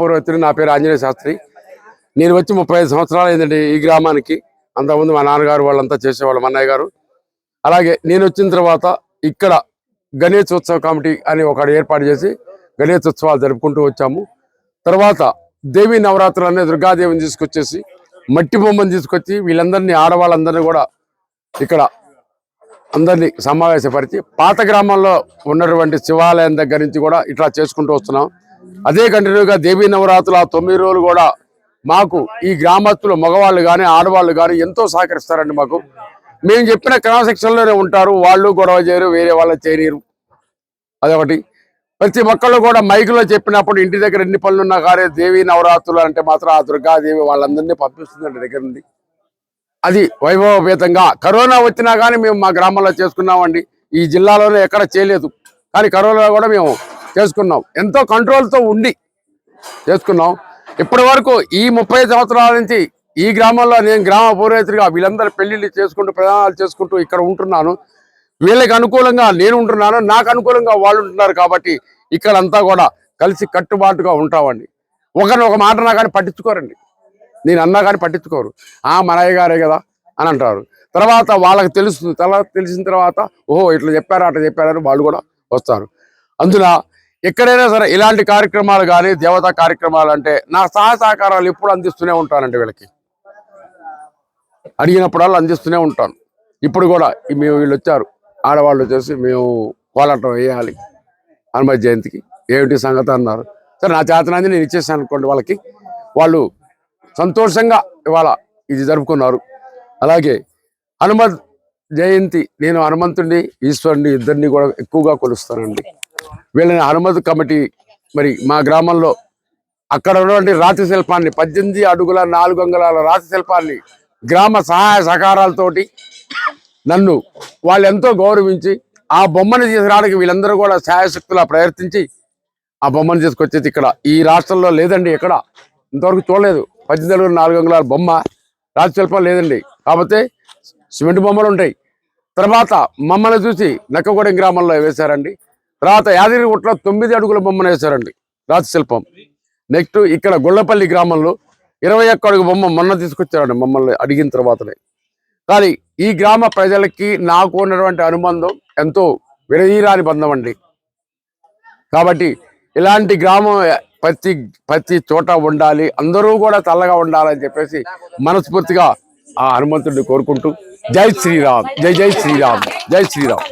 పూర్వత్రి నా పేరు ఆంజనేయ శాస్త్రి. నేను వచ్చి ముప్పై ఐదు సంవత్సరాలు అయిందండి ఈ గ్రామానికి. అంతకుముందు మా నాన్నగారు వాళ్ళంతా చేసేవాళ్ళు మా అన్నయ్య గారు. అలాగే నేను వచ్చిన తర్వాత ఇక్కడ గణేష్ కమిటీ అని ఒక ఏర్పాటు చేసి గణేశోత్సవాలు ఉత్సవాలు జరుపుకుంటూ వచ్చాము. తర్వాత దేవి నవరాత్రులు అనే దుర్గాదేవిని తీసుకొచ్చేసి మట్టి బొమ్మను తీసుకొచ్చి వీళ్ళందరినీ ఆడవాళ్ళందరినీ కూడా ఇక్కడ అందరినీ సమావేశపరిచి పాత గ్రామంలో ఉన్నటువంటి శివాలయం దగ్గర నుంచి కూడా ఇట్లా చేసుకుంటూ వస్తున్నాం. అదే కంటిన్యూగా దేవీ నవరాత్రులు ఆ తొమ్మిది రోజులు కూడా మాకు ఈ గ్రామస్తులు మగవాళ్ళు కానీ ఆడవాళ్ళు కానీ ఎంతో సహకరిస్తారండి మాకు. మేము చెప్పిన క్రమశిక్షణలోనే ఉంటారు వాళ్ళు గొడవ చేయరు వేరే వాళ్ళ చేయరు అదొకటి. ప్రతి ఒక్కళ్ళు కూడా మైకులో చెప్పినప్పుడు ఇంటి దగ్గర ఎన్ని పనులు ఉన్నా కానీ దేవి నవరాత్రులు అంటే మాత్రం ఆ దుర్గాదేవి వాళ్ళందరినీ పంపిస్తుందండి దగ్గర నుండి. అది వైభవపేతంగా కరోనా వచ్చినా కానీ మేము మా గ్రామంలో చేసుకున్నామండి. ఈ జిల్లాలోనే ఎక్కడ చేయలేదు. కానీ కరోనా కూడా మేము చేసుకున్నాం. ఎంతో కంట్రోల్తో ఉండి చేసుకున్నాం. ఇప్పటి వరకు ఈ ముప్పై సంవత్సరాల నుంచి ఈ గ్రామంలో నేను గ్రామ పురోహితుడిగా వీళ్ళందరూ పెళ్ళిళ్ళు చేసుకుంటూ ప్రయాణాలు చేసుకుంటూ ఇక్కడ ఉంటున్నాను. వీళ్ళకి అనుకూలంగా నేను ఉంటున్నాను నాకు అనుకూలంగా వాళ్ళు ఉంటున్నారు కాబట్టి ఇక్కడ అంతా కూడా కలిసి కట్టుబాటుగా ఉంటామండి. ఒకరిని ఒక మాట నా కానీ పట్టించుకోరండి. నేను అన్నా కానీ పట్టించుకోరు. ఆ మనయ్య గారే కదా అని అంటారు. తర్వాత వాళ్ళకి తెలుస్తుంది తర్వాత తెలిసిన తర్వాత ఓహో ఇట్లా చెప్పారు అట్లా చెప్పారని వాళ్ళు కూడా వస్తారు. అందున ఎక్కడైనా సరే ఇలాంటి కార్యక్రమాలు కానీ దేవతా కార్యక్రమాలు అంటే నా సహాయ సహకారాలు ఎప్పుడు అందిస్తూనే ఉంటానండి వీళ్ళకి. అడిగినప్పుడల్లా అందిస్తూనే ఉంటాను. ఇప్పుడు కూడా మేము వీళ్ళు వచ్చారు. ఆడవాళ్ళు వచ్చేసి మేము కోలాటం వేయాలి హనుమతి జయంతికి. ఏమిటి సంగతి అన్నారు. సరే నా చేతనాన్ని నేను ఇచ్చేసాను అనుకోండి వాళ్ళకి. వాళ్ళు సంతోషంగా ఇవాళ ఇది జరుపుకున్నారు. అలాగే హనుమత్ జయంతి నేను హనుమంతుడిని ఈశ్వరుని ఇద్దరిని కూడా ఎక్కువగా కొలుస్తానండి. వీళ్ళని అనుమతి కమిటీ మరి మా గ్రామంలో అక్కడ ఉన్నటువంటి రాతి శిల్పాన్ని పద్దెనిమిది అడుగుల నాలుగు అంగుళాల రాతి శిల్పాన్ని గ్రామ సహాయ సహకారాలతోటి నన్ను వాళ్ళు ఎంతో గౌరవించి ఆ బొమ్మను తీసుకురావడానికి వీళ్ళందరూ కూడా సాయశక్తులా ప్రయత్నించి ఆ బొమ్మను తీసుకొచ్చేది ఇక్కడ. ఈ రాష్ట్రంలో లేదండి ఎక్కడ. ఇంతవరకు చూడలేదు. పద్దెనిమిది అడుగుల నాలుగు అంగుళాల బొమ్మ రాతి శిల్పం లేదండి. కాకపోతే సిమెంట్ బొమ్మలు ఉంటాయి. తర్వాత మమ్మల్ని చూసి నక్కగూడెం గ్రామంలో వేశారండి. తర్వాత యాదగిరిగుట్లో తొమ్మిది అడుగుల బొమ్మను వేశారండి రాతి శిల్పం నెక్స్ట్ ఇక్కడ గొల్లపల్లి గ్రామంలో ఇరవై ఒక్క అడుగు బొమ్మ మొన్న తీసుకొచ్చారండి మమ్మల్ని అడిగిన తర్వాతనే. కానీ ఈ గ్రామ ప్రజలకి నాకు ఉన్నటువంటి అనుబంధం ఎంతో విడదీరాని బంధం అండి. కాబట్టి ఇలాంటి గ్రామం ప్రతి ప్రతి చోట ఉండాలి అందరూ కూడా చల్లగా ఉండాలని చెప్పేసి మనస్ఫూర్తిగా ఆ హనుమంతుడిని కోరుకుంటూ జై శ్రీరామ్ జై జై శ్రీరామ్ జై శ్రీరామ్.